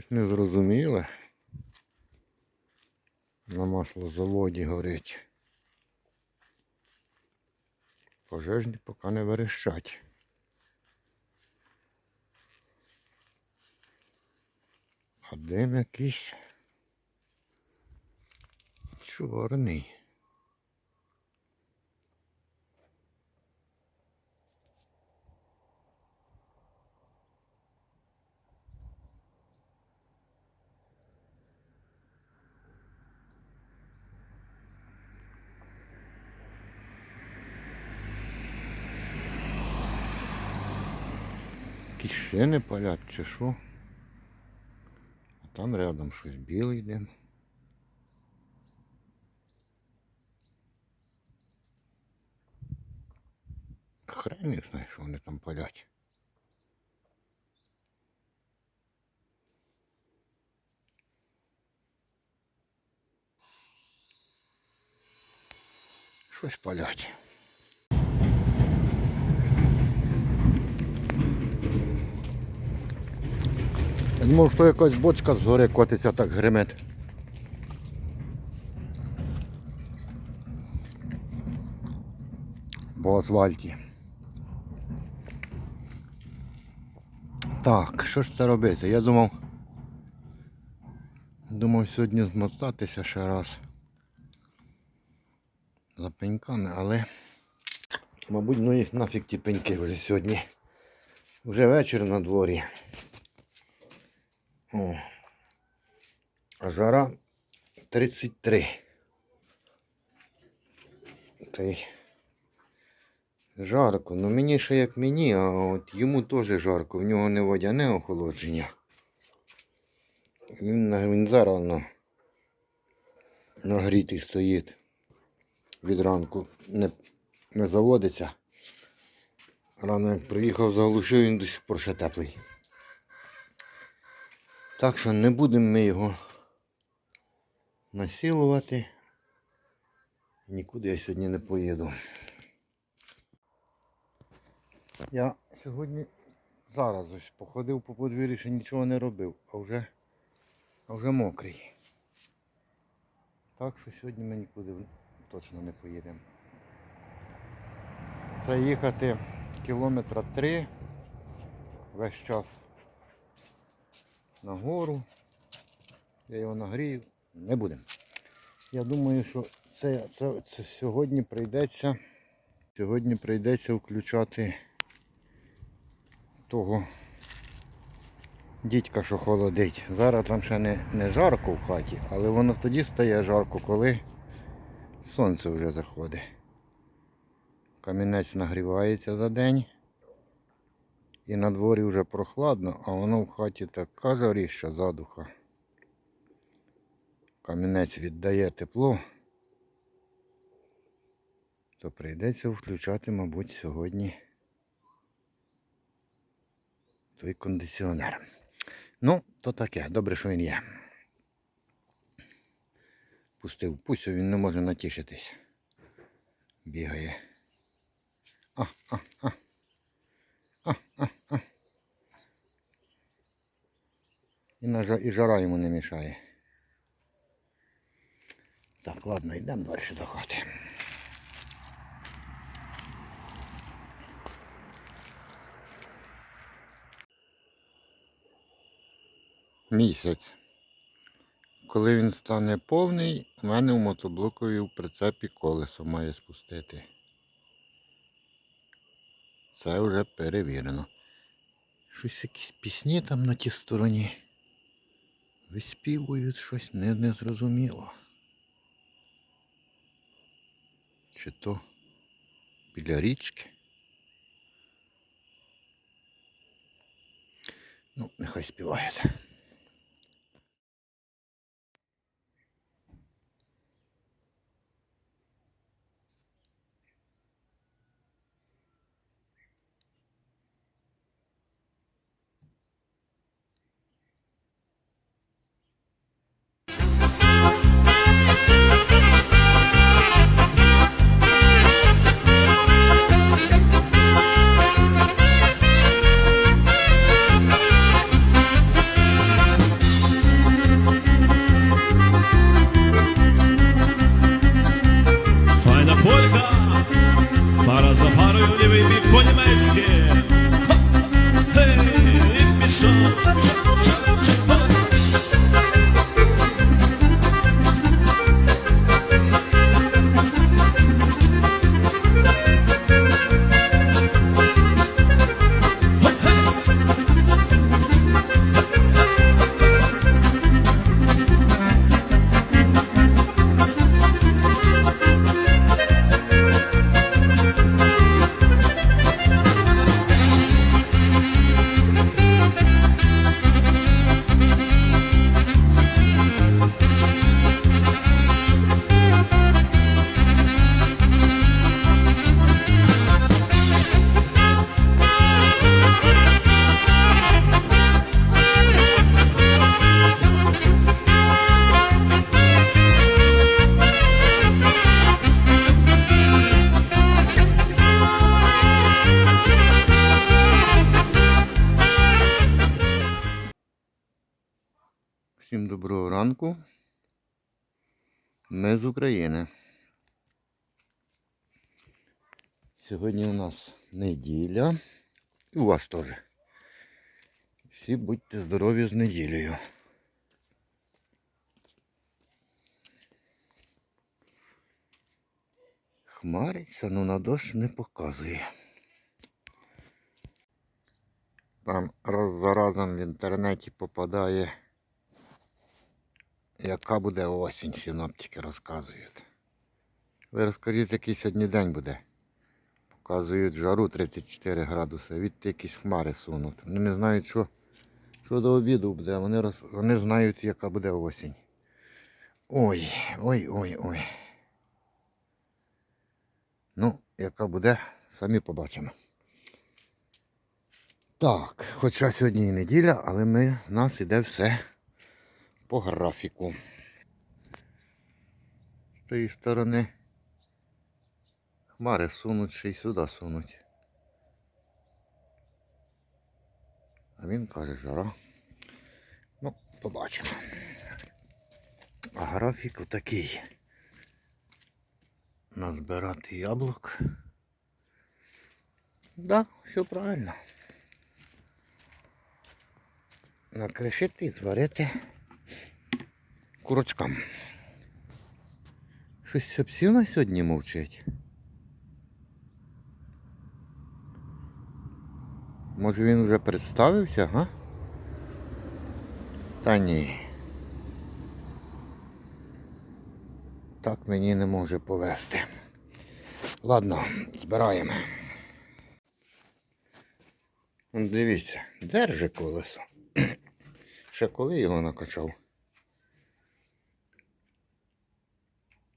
Щось незрозуміле. На маслозаводі горить. Пожежні поки не верещать. Один якийсь чорний. Якісь шини палять чи що? А там рядом щось біле йде. Хрен їх знає, що вони там палять. Щось палять. Думав, що якась бочка згори котиться так гримить. По асфальті. Так, що ж це робити? Я думав. Думав сьогодні змотатися ще раз. За пеньками, але мабуть ну їх нафіг ті пеньки вже сьогодні. Вже вечір на дворі. О. Жара 33. Та й жарко. Ну мені ще як мені, а от йому теж жарко. В нього не водяне охолодження. Він, він зараз на, нагрітий стоїть. Від ранку не, не заводиться. Рано як приїхав заглушив, він до сих пор ще теплий. Так що не будемо ми його насилувати. Нікуди я сьогодні не поїду. Я сьогодні зараз ось походив по подвір'ю, ще нічого не робив, а вже, а вже мокрий. Так що сьогодні ми нікуди точно не поїдемо. Це їхати кілометра три весь час на гору. Я його нагрію. Не будемо. Я думаю, що це, це, це сьогодні прийдеться. Сьогодні прийдеться включати того дідька, що холодить. Зараз там ще не, не жарко в хаті, але воно тоді стає жарко, коли сонце вже заходить. Камінець нагрівається за день. І на дворі вже прохладно, а воно в хаті така жаріща задуха. Камінець віддає тепло, то прийдеться включати, мабуть, сьогодні той кондиціонер. Ну, то таке, добре, що він є. Пустив пусю, він не може натішитись. Бігає. А, а, а. І, на і жара йому не мішає. Так, ладно, йдемо далі до хати. Місяць. Коли він стане повний, у мене в мотоблокові в прицепі колесо має спустити. Це вже перевірено. Щось якісь пісні там на тій стороні. Виспівують щось не, незрозуміло. Чи то біля річки. Ну, нехай співають. Ми з України. Сьогодні у нас неділя. І у вас теж. Всі будьте здорові з неділею. Хмариться, ну на дощ не показує. Там раз за разом в інтернеті попадає яка буде осінь, синоптики розказують. Ви розкажіть, який сьогодні день буде. Показують жару 34 градуси, від якісь хмари сунуть. Вони не знають, що, що до обіду буде, вони, роз, вони знають, яка буде осінь. Ой, ой, ой, ой. Ну, яка буде, самі побачимо. Так, хоча сьогодні і неділя, але ми, в нас іде все по графіку. З тієї сторони хмари сунуть ще й сюди сунуть. А він каже, жара. Ну, побачимо. А графік отакий. Назбирати яблук. Да, все правильно. Накришити зварити курочкам. Щось сапсіна сьогодні мовчить. Може він вже представився, га? Та ні. Так мені не може повести. Ладно, збираємо. Дивіться, держи колесо. Ще коли його накачав?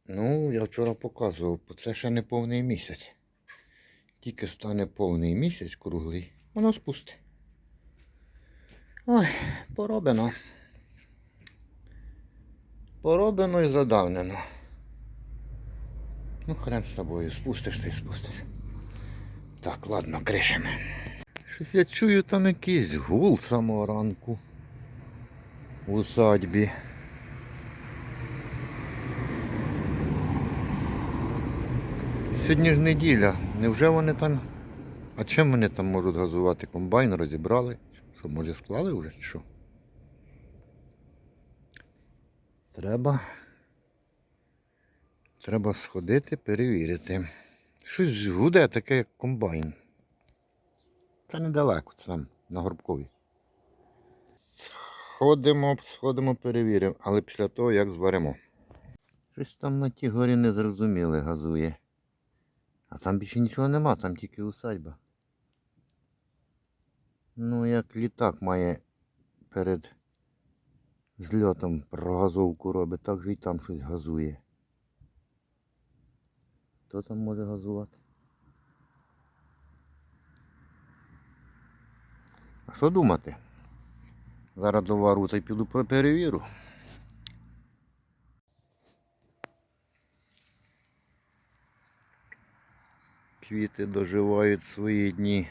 Ну, я вчора показував, це ще не повний місяць. Тільки стане повний місяць круглий, воно спусти. Ой, поробено. Поробено і задавнено. Ну, хрен з тобою, спустиш ти спустиш. Так, ладно, кришимо. Щось я чую там якийсь гул самого ранку в усадьбі. Сьогодні ж неділя. Невже вони там. А чим вони там можуть газувати? Комбайн розібрали? Що, може склали вже чи що? Треба. Треба сходити, перевірити. Щось гуде таке, як комбайн. Це недалеко, це там, на Горбковій. Сходимо, сходимо, перевіримо, але після того, як зваримо. Щось там на тій горі не зрозуміли, газує. А там більше нічого нема, там тільки усадьба. Ну, як літак має перед зльотом прогазовку робить, так же і там щось газує. Хто там може газувати? А що думати? Зараз довару та й піду перевірю. Квіти доживають свої дні.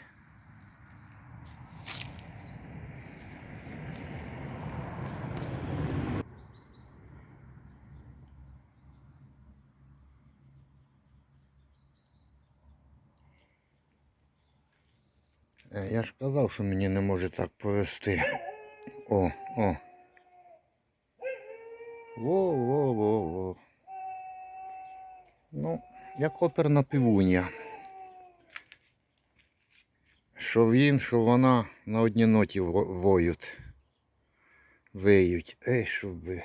Е, Я ж казав, що мені не може так повести. О, о. Во-во-во-во. Ну, як оперна півунія. Що він, що вона на одній ноті воють. Виють. Ей, щоб ви.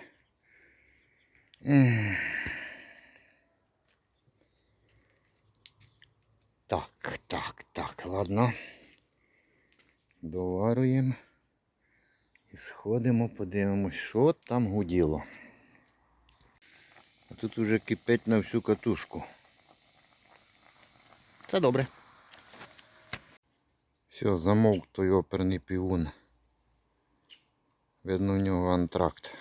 Так, так, так, ладно. Доварюємо. І сходимо, подивимось, що там гуділо. А тут уже кипить на всю катушку. Це добре. Все, замовк той оперний півун. Видно, у нього антракт.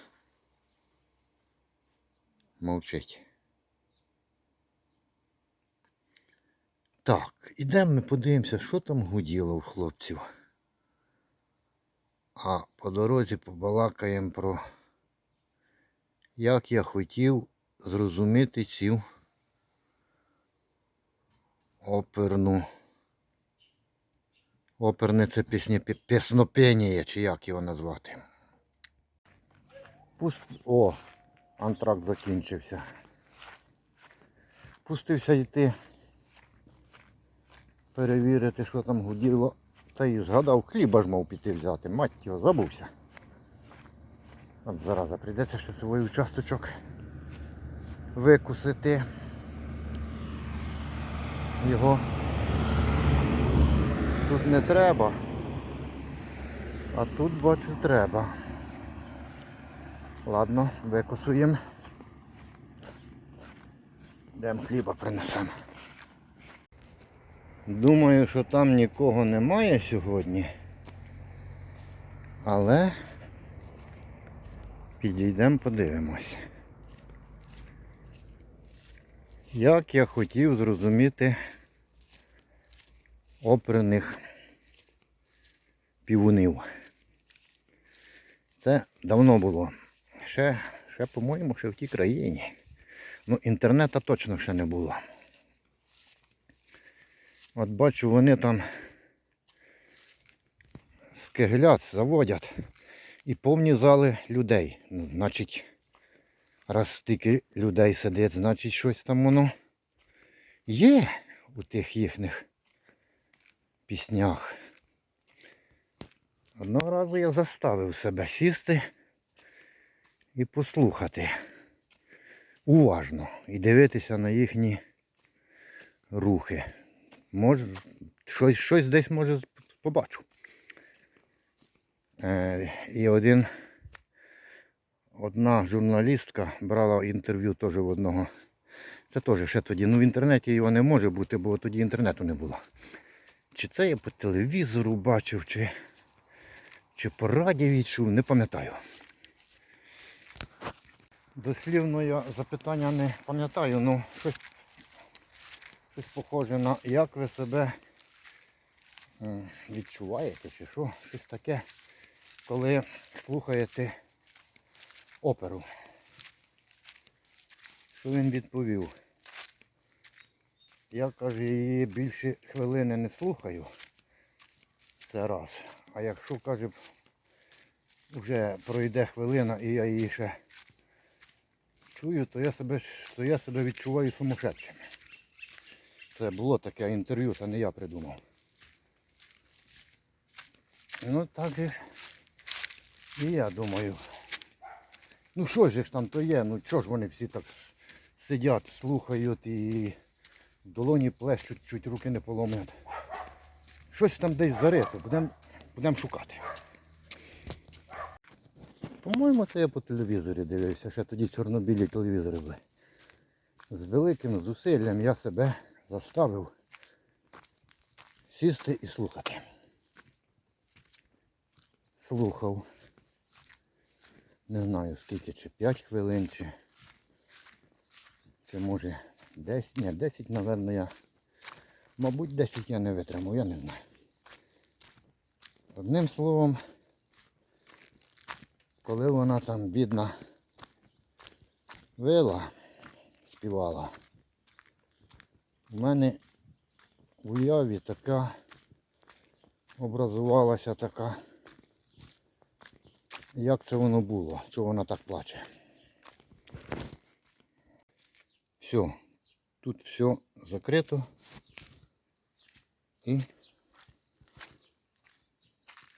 Мовчить. Так, ідемо ми подивимося, що там гуділо у хлопців. А по дорозі побалакаємо про як я хотів зрозуміти цю оперну. Оперне це пісні, піснопенія, чи як його назвати. Пуст... О, антракт закінчився. Пустився йти перевірити, що там гуділо. Та і згадав, хліба ж мав піти взяти. Мать його, забувся. От зараза, прийдеться ще свій участочок викусити. Його тут не треба. А тут бачу треба. Ладно, викусуємо. Йдемо хліба принесемо. Думаю, що там нікого немає сьогодні. Але підійдемо подивимось. Як я хотів зрозуміти оперних півунів. Це давно було. Ще, ще по-моєму, ще в тій країні. Ну, інтернету точно ще не було. От бачу, вони там скиглять, заводять і повні зали людей. Ну, Значить, раз стільки людей сидить, значить щось там воно є у тих їхніх піснях. Одного разу я заставив себе сісти і послухати уважно і дивитися на їхні рухи. Може, щось, щось десь може побачу. Е, і один, одна журналістка брала інтерв'ю теж в одного. Це теж ще тоді. Ну в інтернеті його не може бути, бо тоді інтернету не було. Чи це я по телевізору бачив, чи, чи по радіо чув, не пам'ятаю. Дослівно я запитання не пам'ятаю, але щось щось похоже на як ви себе відчуваєте чи що, щось таке, коли слухаєте оперу. Що він відповів? Я каже, її більше хвилини не слухаю. Це раз. А якщо каже, вже пройде хвилина і я її ще чую, то я себе, то я себе відчуваю сумасшедшим. Це було таке інтерв'ю, це не я придумав. Ну так же ж і я думаю. Ну що ж там то є, ну чого ж вони всі так сидять, слухають і долоні плещуть, чуть руки не поломлять. Щось там десь зарито, будемо будем шукати. По-моєму, це я по телевізорі дивився, ще тоді чорнобілі телевізори були. З великим зусиллям я себе заставив сісти і слухати. Слухав. Не знаю скільки, чи 5 хвилин, чи, чи може 10, ні, 10, мабуть, я. Мабуть, 10 я не витримав, я не знаю. Одним словом, коли вона там бідна вила, співала, у мене в уяві така образувалася така. Як це воно було? Чого вона так плаче? Все. Тут все закрито. І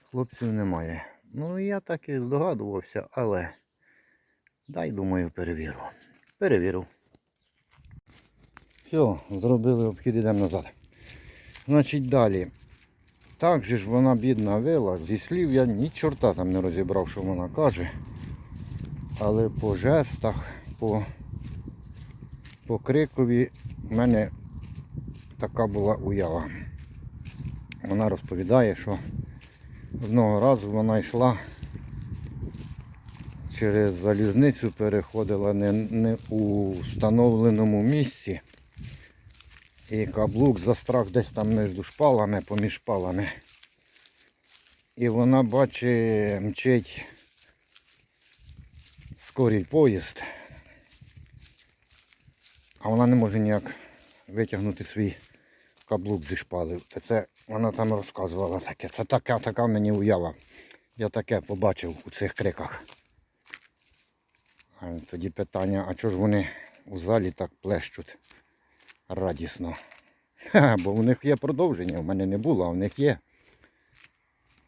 хлопців немає. Ну я так і здогадувався, але дай думаю перевірю. Перевірив. Все, зробили обхід, йдемо назад. Значить далі. Так же ж вона бідна вила. Зі слів я ні чорта там не розібрав, що вона каже. Але по жестах, по, по крикові в мене така була уява. Вона розповідає, що одного разу вона йшла через залізницю, переходила не, не у встановленому місці. І каблук застрах десь там між шпалами, поміж шпалами. І вона бачить, мчить скорий поїзд. А вона не може ніяк витягнути свій каблук зі шпалів. Та це вона там розказувала таке. Це така, така мені уява. Я таке побачив у цих криках. А тоді питання, а чого ж вони у залі так плещуть? радісно. Ха, бо у них є продовження, у мене не було, а в них є.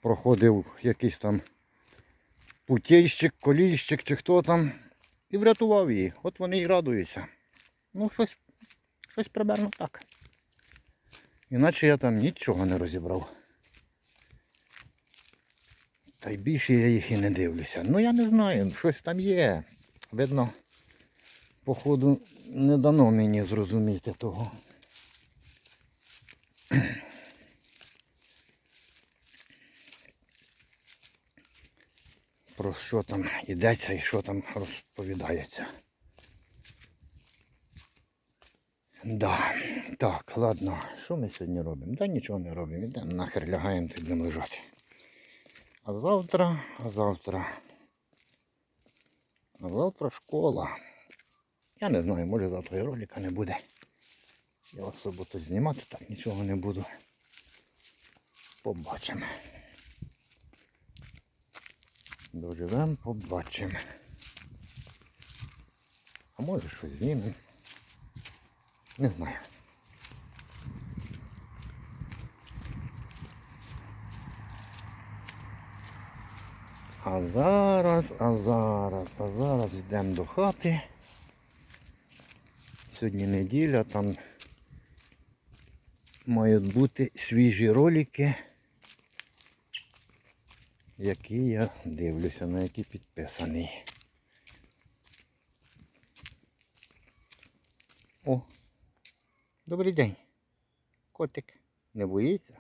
Проходив якийсь там путейщик, колійщик чи хто там і врятував її. От вони і радуються. Ну, щось, щось примерно так. Іначе я там нічого не розібрав. Та й більше я їх і не дивлюся. Ну я не знаю, щось там є. Видно, походу, не дано мені зрозуміти того. Про що там йдеться і що там розповідається. Да, так, ладно, що ми сьогодні робимо? Да нічого не робимо. Йдемо нахер лягаємо та йдемо лежати. А завтра, а завтра. А завтра школа. Я не знаю, може завтра і ролика не буде. Я особо тут знімати так нічого не буду. Побачимо. Доживемо, побачимо. А може щось знімемо. Не знаю. А зараз, а зараз, а зараз йдемо до хати. Сьогодні неділя, там мають бути свіжі ролики, які я дивлюся, на які підписаний. О, добрий день. Котик не боїться?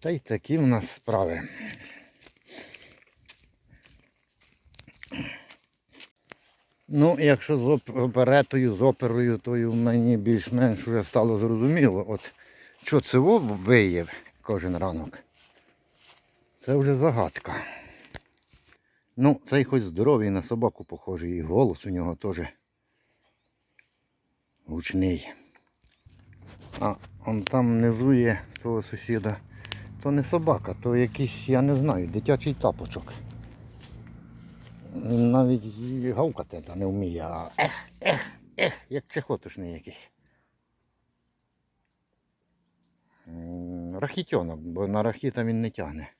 Та й такі в нас справи. Ну, якщо з оперетою, з оперою, то мені більш-менш вже стало зрозуміло. От що це Вов виїв кожен ранок. Це вже загадка. Ну, цей хоч здоровий на собаку похожий, і голос у нього теж гучний. А он там внизу є того сусіда. То не собака, то якийсь, я не знаю, дитячий тапочок. Він навіть гавкати не вміє, а ех, ех, ех, як чехотошний якийсь. Рахітьонок, бо на рахіта він не тягне.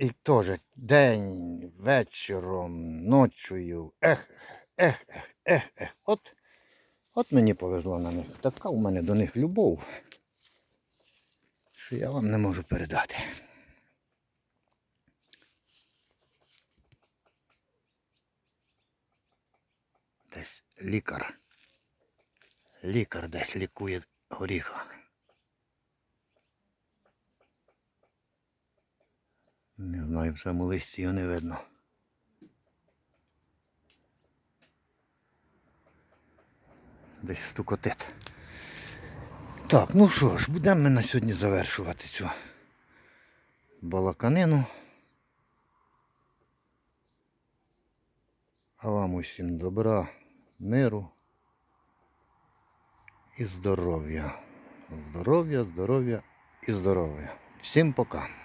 І теж день, вечором, ночою. Ех, ех, ех, ех, ех. От, от мені повезло на них. Така у мене до них любов, що я вам не можу передати. Десь лікар. Лікар десь лікує горіха. Не знаю, в цьому листі його не видно. Десь стукотить. Так, ну що ж, будемо ми на сьогодні завершувати цю балаканину. А вам усім добра, миру і здоров'я. Здоров'я, здоров'я і здоров'я. Всім пока.